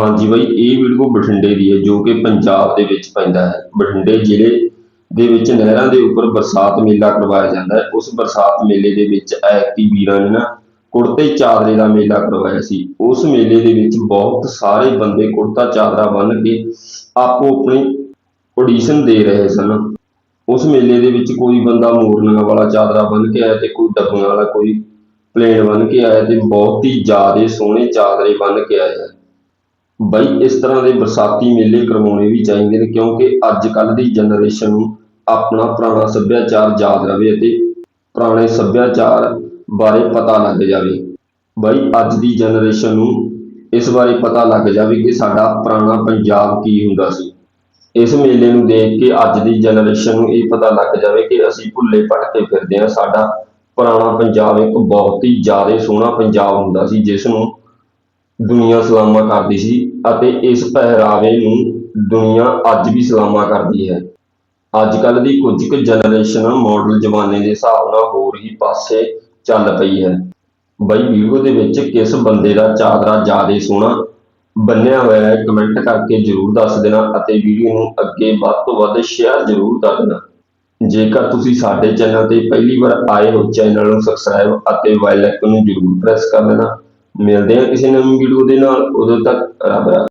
ਹਾਂਜੀ ਬਾਈ, ਇਹ ਵੀਡੀਓ ਬਠਿੰਡੇ ਦੀ ਹੈ, ਜੋ ਕਿ ਪੰਜਾਬ ਦੇ ਵਿੱਚ ਪੈਂਦਾ ਹੈ। ਬਠਿੰਡੇ ਜ਼ਿਲ੍ਹੇ ਦੇ ਵਿੱਚ ਨਹਿਰਾਂ ਦੇ ਉੱਪਰ ਬਰਸਾਤ ਮੇਲਾ ਕਰਵਾਇਆ ਜਾਂਦਾ ਹੈ। ਉਸ ਬਰਸਾਤ ਮੇਲੇ ਦੇ ਵਿੱਚ ਐਕਟੀ ਵੀਰਾਂ ਨੇ ਨਾ ਕੁੜਤੇ ਚਾਦਰੇ ਦਾ ਮੇਲਾ ਕਰਵਾਇਆ ਸੀ। ਉਸ ਮੇਲੇ ਦੇ ਵਿੱਚ ਬਹੁਤ ਸਾਰੇ ਬੰਦੇ ਕੁੜਤਾ ਚਾਦਰਾ ਬੰਨ੍ਹ ਕੇ ਆਪੋ ਆਪਣੀ ਆਡੀਸ਼ਨ ਦੇ ਰਹੇ ਸਨ। ਉਸ ਮੇਲੇ ਦੇ ਵਿੱਚ ਕੋਈ ਬੰਦਾ ਮੋਰਨੀਆਂ ਵਾਲਾ ਚਾਦਰਾ ਬੰਨ੍ਹ ਕੇ ਆਇਆ ਤੇ ਕੋਈ ਡੱਬੀਆਂ ਵਾਲਾ, ਕੋਈ ਪਲੇਨ ਬੰਨ੍ਹ ਕੇ ਆਇਆ ਤੇ ਬਹੁਤ ਹੀ ਜ਼ਿਆਦਾ ਸੋਹਣੇ ਚਾਦਰੇ ਬੰਨ੍ਹ ਕੇ ਆਇਆ। ਹੈ ਬਈ, ਇਸ ਤਰ੍ਹਾਂ ਦੇ ਬਰਸਾਤੀ ਮੇਲੇ ਕਰਵਾਉਣੇ ਵੀ ਚਾਹੀਦੇ ਨੇ, ਕਿਉਂਕਿ ਅੱਜ ਕੱਲ੍ਹ ਦੀ ਜਨਰੇਸ਼ਨ ਨੂੰ ਆਪਣਾ ਪੁਰਾਣਾ ਸੱਭਿਆਚਾਰ ਯਾਦ ਰਵੇ ਅਤੇ ਪੁਰਾਣੇ ਸੱਭਿਆਚਾਰ ਬਾਰੇ ਪਤਾ ਲੱਗ ਜਾਵੇ। ਬਈ, ਅੱਜ ਦੀ ਜਨਰੇਸ਼ਨ ਨੂੰ ਇਸ ਬਾਰੇ ਪਤਾ ਲੱਗ ਜਾਵੇ ਕਿ ਸਾਡਾ ਪੁਰਾਣਾ ਪੰਜਾਬ ਕੀ ਹੁੰਦਾ ਸੀ। ਇਸ ਮੇਲੇ ਨੂੰ ਦੇਖ ਕੇ ਅੱਜ ਦੀ ਜਨਰੇਸ਼ਨ ਨੂੰ ਇਹ ਪਤਾ ਲੱਗ ਜਾਵੇ ਕਿ ਅਸੀਂ ਭੁੱਲੇ ਭਟਕੇ ਫਿਰਦੇ ਹਾਂ। ਸਾਡਾ ਪੁਰਾਣਾ ਪੰਜਾਬ ਇੱਕ ਬਹੁਤ ਹੀ ਜ਼ਿਆਦਾ ਸੋਹਣਾ ਪੰਜਾਬ ਹੁੰਦਾ ਸੀ, ਜਿਸ ਨੂੰ ਦੁਨੀਆ ਸਲਾਮਾ ਕਰਦੀ ਸੀ ਅਤੇ ਇਸ ਪਹਿਰਾਵੇ ਨੂੰ ਦੁਨੀਆ ਅੱਜ ਵੀ ਸਲਾਮਾ ਕਰਦੀ ਹੈ। ਅੱਜ ਕੱਲ ਦੀ ਕੁਝ ਕੁ ਜਨਰੇਸ਼ਨ ਮਾਡਲ ਜ਼ਮਾਨੇ ਦੇ ਹਿਸਾਬ ਨਾਲ ਹੋਰ ਹੀ ਪਾਸੇ ਚੱਲ ਪਈ ਹੈ। ਬਈ ਵੀਡੀਓ ਦੇ ਵਿੱਚ ਕਿਸ ਬੰਦੇ ਦਾ ਚਾਦਰਾ ਜ਼ਿਆਦਾ ਸੋਹਣਾ, ਬੰਨਿਆ ਹੋਇਆ ਹੈ ਕਮੈਂਟ ਕਰਕੇ ਜਰੂਰ ਦੱਸ ਦੇਣਾ ਅਤੇ ਵੀਡੀਓ ਨੂੰ ਅੱਗੇ ਵੱਧ ਤੋਂ ਵੱਧ ਸ਼ੇਅਰ ਜਰੂਰ ਕਰ ਦੇਣਾ। ਜੇਕਰ ਤੁਸੀਂ ਸਾਡੇ ਚੈਨਲ ਤੇ ਪਹਿਲੀ ਵਾਰ ਆਏ ਹੋ ਚੈਨਲ ਨੂੰ ਸਬਸਕ੍ਰਾਈਬ ਅਤੇ ਬੈਲ ਆਈਕਨ ਨੂੰ ਜਰੂਰ ਪ੍ਰੈਸ ਕਰ ਲੈਣਾ। ਮਿਲਦੇ ਹਾਂ ਕਿਸੇ ਨਵੀਂ ਵੀਡੀਓ ਦੇ ਨਾਲ ਉਦੋਂ ਤੱਕ ਰੱਬ ਰੱਖਾ